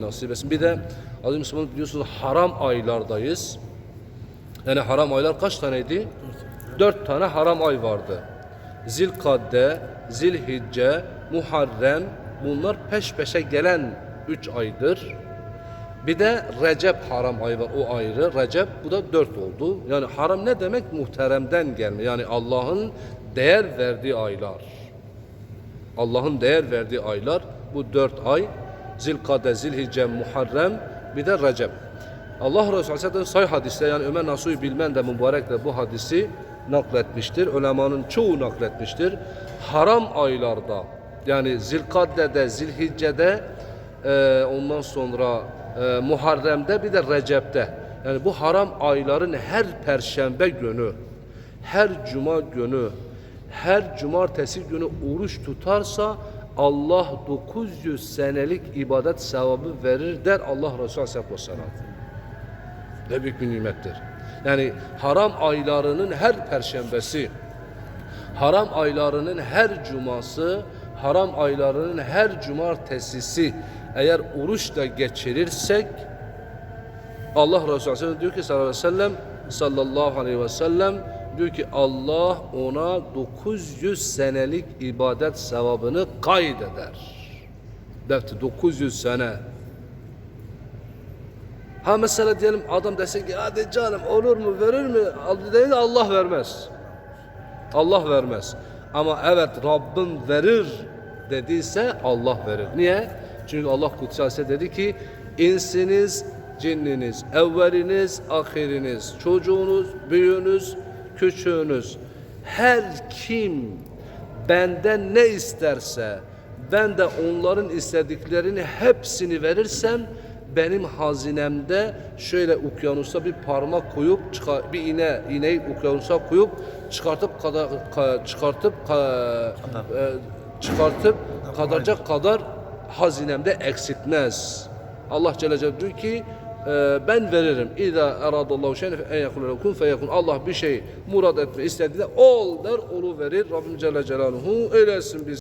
nasip etsin. Bir de aziz Müslüman biliyorsunuz haram aylardayız. Yani haram aylar kaç taneydi? Dört tane haram ay vardı. Zilkadde, Zilhicce, Muharrem bunlar peş peşe gelen üç aydır. Bir de Recep haram ayı var o ayrı. Recep bu da dört oldu. Yani haram ne demek? Muhteremden gelme. Yani Allah'ın değer verdiği aylar. Allah'ın değer verdiği aylar bu dört ay. Zilkade, Zilhicce, Muharrem bir de Recep. Allah Resulü Aleyhisselam say hadiste yani Ömer Nasuhi Bilmen de mübarek de bu hadisi nakletmiştir. Ulemanın çoğu nakletmiştir. Haram aylarda yani Zilkadde'de, Zilhicce'de e, ondan sonra e, Muharrem'de bir de Recep'te. Yani bu haram ayların her perşembe günü, her cuma günü, her cumartesi günü oruç tutarsa Allah 900 senelik ibadet sevabı verir der Allah Resulü Aleyhisselatü Vesselam. Ne büyük bir nimettir. Yani haram aylarının her perşembesi, haram aylarının her cuması, haram aylarının her cumartesisi eğer oruçla geçirirsek Allah Resulü Aleyhisselam diyor ki sallallahu aleyhi ve sellem sallallahu aleyhi ve sellem diyor ki Allah ona 900 senelik ibadet sevabını kaydeder. Defti 900 sene. Ha mesela diyelim adam dese ki hadi canım olur mu verir mi? Değil de Allah vermez. Allah vermez. Ama evet Rabbim verir dediyse Allah verir. Niye? Çünkü Allah Kutsal dedi ki insiniz, cinniniz, evveliniz, ahiriniz, çocuğunuz, büyüğünüz, küçüğünüz her kim benden ne isterse ben de onların istediklerini hepsini verirsem benim hazinemde şöyle okyanusta bir parmak koyup çıkar, bir iğne iğneyi okyanusa koyup çıkartıp kadar ka- çıkartıp ka- e, çıkartıp kadarcak kadar hazinemde eksiltmez. Allah Celle Celaluhu diyor ki ben veririm. İza eradallahu şey'en en yekul lekum feyekun. Allah bir şey murad etme istediğinde ol der, olu verir. Rabbim Celle Celaluhu eylesin biz.